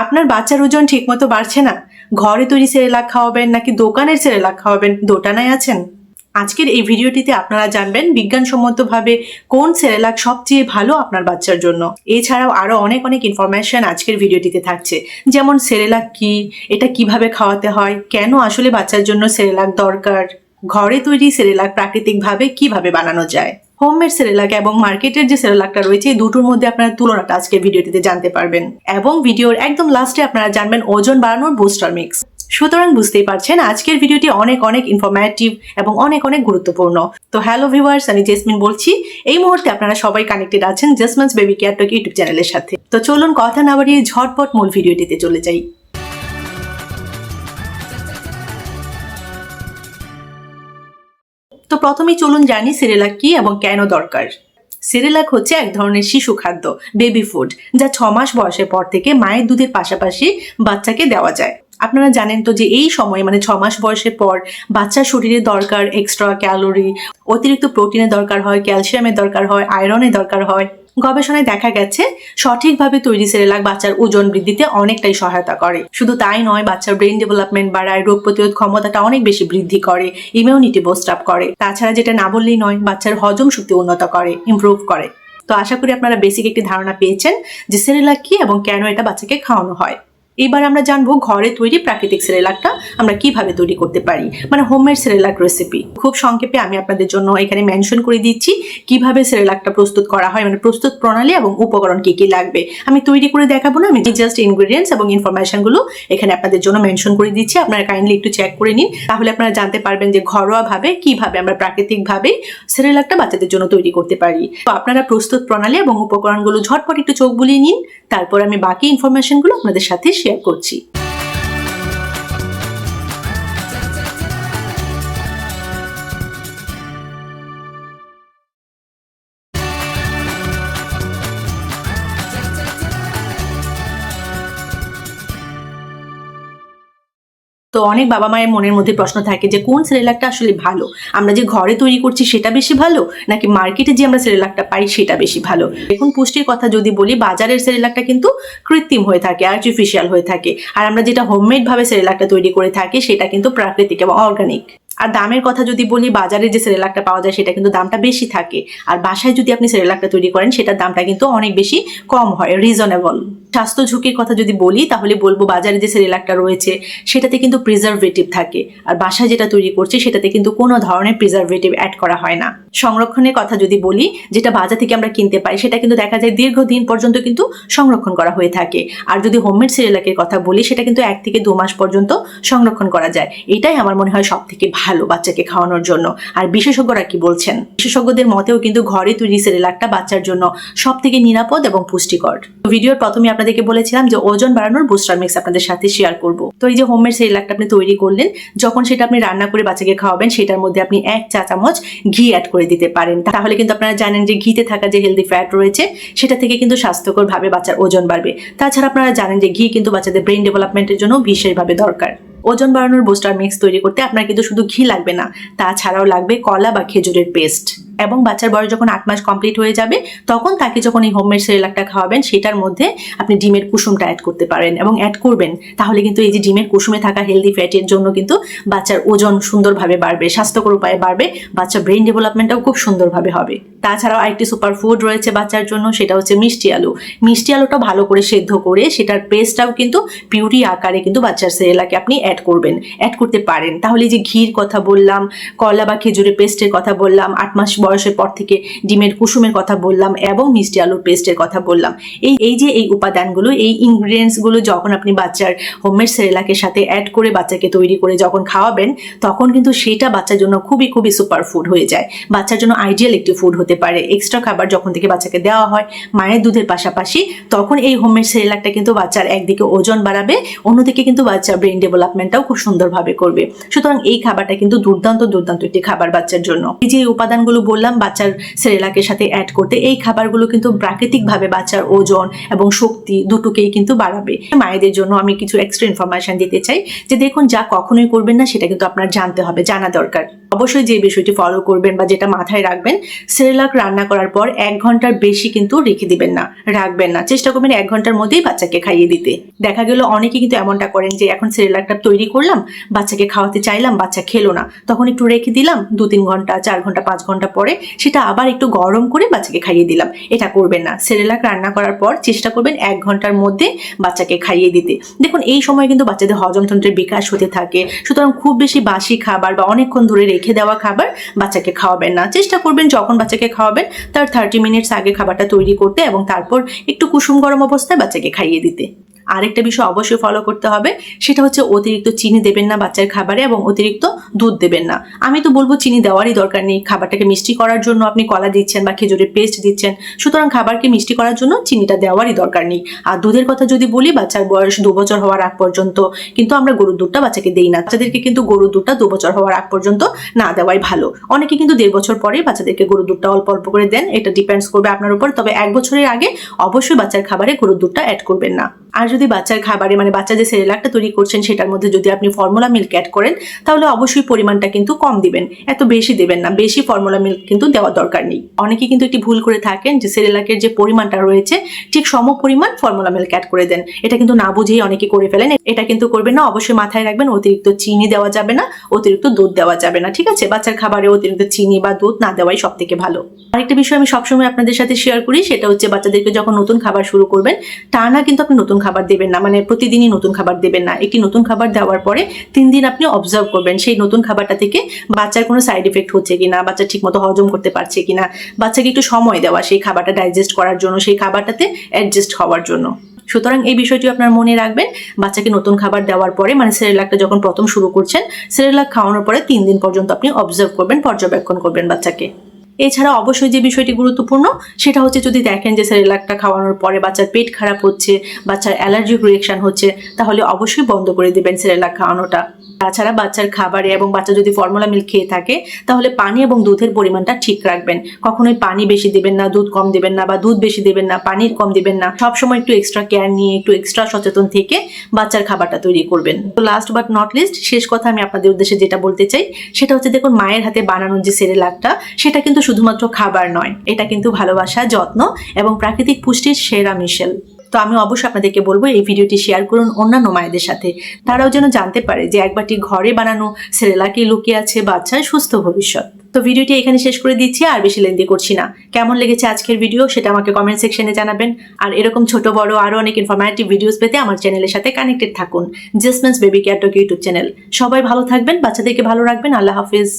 আপনার বাচ্চার ওজন ঠিকমতো বাড়ছে না। ঘরে তৈরি সেরেলাক খাওয়াবেন নাকি দোকানের সেরেলাক খাওয়াবেন দোটানায় আছেন। আজকের এই ভিডিওটিতে আপনারা জানবেন বিজ্ঞানসম্মতভাবে কোন সেরেলাক সবচেয়ে ভালো আপনার বাচ্চার জন্য। এছাড়াও আরও অনেক অনেক ইনফরমেশন আজকের ভিডিওটিতে থাকছে। যেমন সেরেলাক কি, এটা কীভাবে খাওয়াতে হয়, কেন আসলে বাচ্চার জন্য সেরেলাক দরকার, ঘরে তৈরি সেরেলাক প্রাকৃতিকভাবে কীভাবে বানানো যায়। হোমমেড সেরেলাক এবং মার্কেটের যে সেরেলাকটা রয়েছে, এই দুটোর মধ্যে আপনারা তুলনাটা আজকের ভিডিওটিতে জানতে পারবেন। এবং ভিডিওর একদম লাস্টে আপনারা জানবেন ওজন বাড়ানোর বুস্টার মিক্স সুতরাং বুঝতেই পারছেন, আজকের ভিডিওটি অনেক অনেক ইনফরমেটিভ এবং অনেক অনেক গুরুত্বপূর্ণ। তো হ্যালো ভিউয়ার্স আমি জেসমিন বলছি। এই মুহূর্তে আপনারা সবাই কানেক্টেড আছেন Jasmine's baby care talk YouTube চ্যানেলের সাথে। তো চলুন কথা না বাড়িয়ে ঝটপট মূল ভিডিওটিতে চলে যাই। তো প্রথমেই চলুন জানি সিরেলাক কি এবং কেন দরকার। সিরেলাক হচ্ছে এক ধরনের শিশু খাদ্য বেবি ফুড যা ছ মাস বয়সের পর থেকে মায়ের দুধের পাশাপাশি বাচ্চাকে দেওয়া যায়। আপনারা জানেন তো যে এই সময়ে মানে ছ মাস বয়সের পর বাচ্চার শরীরে দরকার এক্সট্রা ক্যালোরি অতিরিক্ত প্রোটিনের দরকার হয় ক্যালসিয়ামের দরকার হয় আয়রনের দরকার হয়। গবেষণায় দেখা গেছে, সঠিকভাবে তৈরি সেরেলাক বাচ্চার ওজন বৃদ্ধিতে অনেকটাই সহায়তা করে। শুধু তাই নয়, বাচ্চার ব্রেন ডেভেলপমেন্ট বাড়ায়, রোগ প্রতিরোধ ক্ষমতাটা অনেক বেশি বৃদ্ধি করে ইমিউনিটি বোস্ট আপ করে। তাছাড়া যেটা না বললেই নয়, বাচ্চার হজম শক্তি উন্নত করে ইম্প্রুভ করে। তো আশা করি আপনারা বেসিক একটি ধারণা পেয়েছেন যে সেরেলাক কি এবং কেন এটা বাচ্চাকে খাওয়ানো হয়। এবার আমরা জানব ঘরে তৈরি প্রাকৃতিক সেরেলাকটা আমরা কীভাবে তৈরি করতে পারি। মানে হোমমেড সেরেলাক রেসিপি খুব সংক্ষেপে আমি আপনাদের জন্য এখানে মেনশন করে দিচ্ছি কীভাবে সেরেলাকটা প্রস্তুত করা হয় মানে প্রস্তুত প্রণালী এবং উপকরণ কি কি লাগবে। আমি তৈরি করে দেখাবো না, আমি জাস্ট ইনগ্রেডিয়েন্টস এবং ইনফরমেশনগুলো এখানে আপনাদের জন্য মেনশন করে দিচ্ছি। আপনারা কাইন্ডলি একটু চেক করে নিন। তাহলে আপনারা জানতে পারবেন যে ঘরোয়াভাবে কীভাবে আমরা প্রাকৃতিকভাবে সেরেলাকটা বাচ্চাদের জন্য তৈরি করতে পারি। তো আপনারা প্রস্তুত প্রণালী এবং উপকরণগুলো ঝটপট একটু চোখ বুলিয়ে নিন, তারপর আমি বাকি ইনফরমেশনগুলো আপনাদের সাথে শেয়ার করছি। তো অনেক বাবা মায়ের মনের মধ্যে প্রশ্ন থাকে যে, কোন সেরেলাকটা আসলে ভালো? আমরা যে ঘরে তৈরি করছি সেটা বেশি ভালো? নাকি মার্কেটে যে আমরা সেরেলাকটা পাই সেটা বেশি ভালো? এখন পুষ্টির কথা যদি বলি, বাজারের সেরেলাকটা কিন্তু কৃত্রিম হয়ে থাকে আর্টিফিশিয়াল হয়ে থাকে। আর আমরা যেটা হোমমেড ভাবে সেরেলাকটা তৈরি করে থাকি, সেটা কিন্তু প্রাকৃতিক এবং অর্গানিক আর দামের কথা যদি বলি, বাজারে যে সেরেলাকটা পাওয়া যায়, সেটা কিন্তু দামটা বেশি থাকে। আর বাসায় যদি আপনি সেরেলাকটা তৈরি করেন, সেটার দামটা কিন্তু অনেক বেশি কম হয় রিজনেবল স্বাস্থ্য ঝুঁকির কথা যদি বলি, তাহলে বলব বাজারে যে সেরেলাকটা রয়েছে, সেটাতে কিন্তু প্রিজারভেটিভ থাকে। আর বাসায় যেটা তৈরি করছে, সেটাতে কিন্তু কোনো ধরনের প্রিজারভেটিভ অ্যাড করা হয় না। সংরক্ষণের কথা যদি বলি, যেটা বাজার থেকে আমরা কিনতে পাই, সেটা কিন্তু দেখা যায় দীর্ঘদিন পর্যন্ত কিন্তু সংরক্ষণ করা হয়ে থাকে। আর যদি হোমমেড সেরেলাকের কথা বলি, সেটা কিন্তু এক থেকে দু মাস পর্যন্ত সংরক্ষণ করা যায়। এটাই আমার মনে হয় সব থেকে ভালো বাচ্চাকে খাওয়ানোর জন্য। আর বিশেষজ্ঞরা কি বলছেন? বিশেষজ্ঞদের মতেও কিন্তু ঘরে তৈরি সেরেলাকটা বাচ্চার জন্য সব থেকে নিরাপদ এবং পুষ্টিকর। ভিডিওর প্রথমে আপনাদেরকে বলেছিলাম যে ওজন বাড়ানোর বুস্টার মিক্স আপনাদের সাথে শেয়ার করব। তো এই যে হোমমেড সেরেলাকটা আপনি তৈরি করলেন, যখন সেটা আপনি রান্না করে বাচ্চাকে খাওয়াবেন, সেটার মধ্যে আপনি এক চা চামচ ঘি অ্যাড করে দিতে পারেন। তাহলে কিন্তু আপনারা জানেন যে ঘিতে থাকা যে হেলদি ফ্যাট রয়েছে, সেটা থেকে কিন্তু স্বাস্থ্যকর ভাবে বাচ্চার ওজন বাড়বে। তাছাড়া আপনারা জানেন যে ঘি কিন্তু বাচ্চাদের ব্রেন ডেভেলপমেন্টের জন্য বিশেষভাবে দরকার। ওজন বাড়ানোর বুস্টার মিক্স তৈরি করতে আপনার কিন্তু শুধু ঘি লাগবে না, তাছাড়াও লাগবে কলা বা খেজুরের পেস্ট এবং বাচ্চার বয়স যখন আট মাস কমপ্লিট হয়ে যাবে, তখন তাকে যখন এই হোমমেড সেরেলাকটা খাওয়াবেন, সেটার মধ্যে আপনি ডিমের কুসুমটা অ্যাড করতে পারেন এবং অ্যাড করবেন। তাহলে কিন্তু এই যে ডিমের কুসুমে থাকা হেলদি ফ্যাটের জন্য কিন্তু বাচ্চার ওজন সুন্দরভাবে বাড়বে, স্বাস্থ্যকর উপায়ে বাড়বে বাচ্চার ব্রেন ডেভেলপমেন্টটাও খুব সুন্দরভাবে হবে। তাছাড়াও আরেকটি সুপার ফুড রয়েছে বাচ্চার জন্য, সেটা হচ্ছে মিষ্টি আলু। মিষ্টি আলুটা ভালো করে সেদ্ধ করে সেটার পেস্টটাও কিন্তু পিউরি আকারে কিন্তু বাচ্চার সেরেলাকে আপনি অ্যাড করবেন অ্যাড করতে পারেন। তাহলে যে ঘির কথা বললাম, কলা বা খেজুরের পেস্টের কথা বললাম, আট মাস বয়সের পর থেকে ডিমের কুসুমের কথা বললাম এবং মিষ্টি আলুর পেস্টের কথা বললাম। এই এই যে এই উপাদানগুলো, এই ইনগ্রিডিয়েন্টসগুলো যখন আপনি বাচ্চার হোমমেড সেরেলাকের সাথে অ্যাড করে বাচ্চাকে তৈরি করে যখন খাওয়াবেন, তখন কিন্তু সেটা বাচ্চার জন্য খুবই খুবই সুপার ফুড হয়ে যায়। বাচ্চার জন্য আইডিয়াল একটি ফুড হতে পারে। এক্সট্রা খাবার যখন থেকে বাচ্চাকে দেওয়া হয়, মায়ের দুধের পাশাপাশি তখন এই হোমমেড সেরেলাকটা কিন্তু বাচ্চার একদিকে ওজন বাড়াবে, অন্যদিকে কিন্তু বাচ্চার ব্রেন ডেভেলপমেন্টটাও খুব সুন্দরভাবে করবে। সুতরাং এই খাবারটা কিন্তু দুর্দান্ত দুর্দান্ত একটি খাবার বাচ্চার জন্য। এই যে উপাদানগুলো বললাম, বাচ্চার সেরেলাকের সাথে অ্যাড করতে। এই খাবারগুলো কিন্তু প্রাকৃতিকভাবে বাচ্চার ওজন এবং শক্তি দুটোকেই কিন্তু বাড়াবে। মায়েদের জন্য আমি কিছু এক্সট্রা ইনফরমেশন দিতে চাই যে দেখুন যা কখনোই করবেন না, সেটা কিন্তু আপনার জানতে হবে, জানা দরকার। অবশ্যই যে বিষয়টি ফলো করবেন বা যেটা মাথায় রাখবেন সেরেলাক রান্না করার পর এক ঘণ্টার বেশি কিন্তু রেখে দিবেন না, রাখবেন না। চেষ্টা করবেন এক ঘণ্টার মধ্যেই বাচ্চাকে খাইয়ে দিতে। দেখা গেল অনেকে কিন্তু এমনটা করেন যে, এখন সেরেলাকটা তৈরি করলাম, বাচ্চাকে খাওয়াতে চাইলাম, বাচ্চা খেলো না। তখন একটু রেখে দিলাম দু তিন ঘণ্টা, চার ঘণ্টা, পাঁচ ঘণ্টা পরে সেটা আবার একটু গরম করে বাচ্চাকে খাইয়ে দিলাম। এটা করবেন না। সেরেলাক রান্না করার পর চেষ্টা করবেন এক ঘণ্টার মধ্যে বাচ্চাকে খাইয়ে দিতে। দেখুন, এই সময় কিন্তু বাচ্চাদের হজমতন্ত্রের বিকাশ হতে থাকে। সুতরাং খুব বেশি বাসি খাবার বা অনেকক্ষণ ধরে রেখে দেওয়া খাবার বাচ্চাকে খাওয়াবেন না। চেষ্টা করবেন যখন বাচ্চাকে খাওয়াবেন, তার থার্টি মিনিটস আগে খাবারটা তৈরি করতে এবং তারপর একটু কুসুম গরম অবস্থায় বাচ্চাকে খাইয়ে দিতে। আরেকটা বিষয় অবশ্যই ফলো করতে হবে, সেটা হচ্ছে অতিরিক্ত চিনি দেবেন না বাচ্চার খাবারে এবং অতিরিক্ত দুধ দেবেন না। আমি তো বলব চিনি দেওয়ারই দরকার নেই, খাবারটাকে মিষ্টি করার জন্য আপনি কলা দিচ্ছেন বা খেজুরের পেস্ট দিচ্ছেন, সুতরাং খাবারকে মিষ্টি করার জন্য চিনিটা দেওয়ারই দরকার নেই। আর দুধের কথা যদি বলি, বাচ্চার বয়স দু বছর হওয়ার আগ পর্যন্ত, কিন্তু আমরা গরুর দুধটা বাচ্চাকে দেই না। বাচ্চাদেরকে কিন্তু গরুর দুধটা দু বছর হওয়ার আগ পর্যন্ত না দেওয়াই ভালো। অনেকে কিন্তু দেড় বছর পরে বাচ্চাদেরকে গরুর দুধটা অল্প অল্প করে দেন, এটা ডিপেন্ডস করবে আপনার উপর, তবে এক বছরের আগে অবশ্যই বাচ্চার খাবারে গরুর দুধটা অ্যাড করবেন না। আর যদি বাচ্চার খাবারে মানে বাচ্চা যে সেরেলাকটা তৈরি করছেন সেটার মধ্যে যদি আপনি ফর্মুলা মিল্ক অ্যাড করেন, তাহলে অবশ্যই পরিমাণটা কিন্তু কম দিবেন। এত বেশি দেবেন না। বেশি ফর্মুলা মিল্ক কিন্তু দেওয়ার দরকার নেই। অনেকে কিন্তু একটি ভুল করে থাকেন যে সেরেলাকের যে পরিমাণটা রয়েছে, ঠিক সম পরিমাণ ফর্মুলা মিল্ক অ্যাড করে দেন। এটা কিন্তু না বুঝেই অনেকে করে ফেলেন। এটা কিন্তু করবেন না, অবশ্যই মাথায় রাখবেন, অতিরিক্ত চিনি দেওয়া যাবে না, অতিরিক্ত দুধ দেওয়া যাবে না, ঠিক আছে? বাচ্চার খাবারে অতিরিক্ত চিনি বা দুধ না দেওয়াই সব থেকে ভালো। আরেকটা বিষয় আমি সবসময় আপনাদের সাথে শেয়ার করি, সেটা হচ্ছে বাচ্চাদেরকে যখন নতুন খাবার শুরু করবেন টানা কিন্তু আপনি নতুন খাবার দেবেন না মানে প্রতিদিনই নতুন খাবার দেবেন না। একটি নতুন খাবার দেওয়ার পরে তিন দিন আপনি অবজার্ভ করবেন সেই নতুন খাবারটা থেকে বাচ্চার কোনো সাইড এফেক্ট হচ্ছে কিনা, বাচ্চা ঠিকমতো হজম করতে পারছে কিনা, বাচ্চাকে একটু সময় দেওয়া সেই খাবারটা ডাইজেস্ট করার জন্য, সেই খাবারটাতে অ্যাডজাস্ট হওয়ার জন্য। সুতরাং এই বিষয়টি আপনার মনে রাখবেন, বাচ্চাকে নতুন খাবার দেওয়ার পরে মানে সেরেলাকটা যখন প্রথম শুরু করছেন, সেরেলাক খাওয়ানোর পরে তিন দিন পর্যন্ত আপনি অবজার্ভ করবেন, পর্যবেক্ষণ করবেন বাচ্চাকে। এছাড়া অবশ্যই যে বিষয়টি গুরুত্বপূর্ণ, সেটা হচ্ছে যদি দেখেন যে স্যার এলাকটা খাওয়ানোর পরে বাচ্চার পেট খারাপ হচ্ছে, বাচ্চার অ্যালার্জিক রিয়েকশন হচ্ছে, তাহলে অবশ্যই বন্ধ করে দেবেন এলাক খাওয়ানোটা। তাছাড়া বাচ্চার খাবারে এবং বাচ্চা যদি ফর্মুলা মিল্ক খেয়ে থাকে, তাহলে পানি এবং দুধের পরিমাণটা ঠিক রাখবেন। কখনোই পানি বেশি দেবেন না, দুধ কম দেবেন না বা দুধ বেশি দেবেন না, পানির কম দেবেন না। সবসময় একটু এক্সট্রা কেয়ার নিয়ে, একটু এক্সট্রা সচেতন থেকে বাচ্চার খাবারটা তৈরি করবেন। তো লাস্ট বাট নট লিস্ট শেষ কথা আমি আপনাদের উদ্দেশ্যে যেটা বলতে চাই, সেটা হচ্ছে দেখুন, মায়ের হাতে বানানোর যে সেরেলাকটা, সেটা কিন্তু শুধুমাত্র খাবার নয়, এটা কিন্তু ভালোবাসা, যত্ন এবং প্রাকৃতিক পুষ্টির সেরা মিশেল। তো আমি অবশ্যই আপনাদেরকে বলব, এই ভিডিওটি শেয়ার করুন অন্যান্য মায়েদের সাথে। তারাও যেন জানতে পারে যে একবারটি ঘরে বানানো সেরেলাকে লুকিয়ে আছে বাচ্চার সুস্থ ভবিষ্যৎ। তো ভিডিওটি এখানে শেষ করে দিচ্ছি, আর বেশি লেন্দি করছি না। কেমন লেগেছে আজকের ভিডিও সেটা আমাকে কমেন্ট সেকশনে জানাবেন। আর এরকম ছোট, বড়, আরও অনেক ইনফরমেটিভ ভিডিওস পেতে আমার চ্যানেলের সাথে কানেক্টেড থাকুন। Jasmine's baby care talk YouTube channel সবাই ভালো থাকবেন, বাচ্চাদেরকে ভালো রাখবেন। আল্লাহ হাফিজ।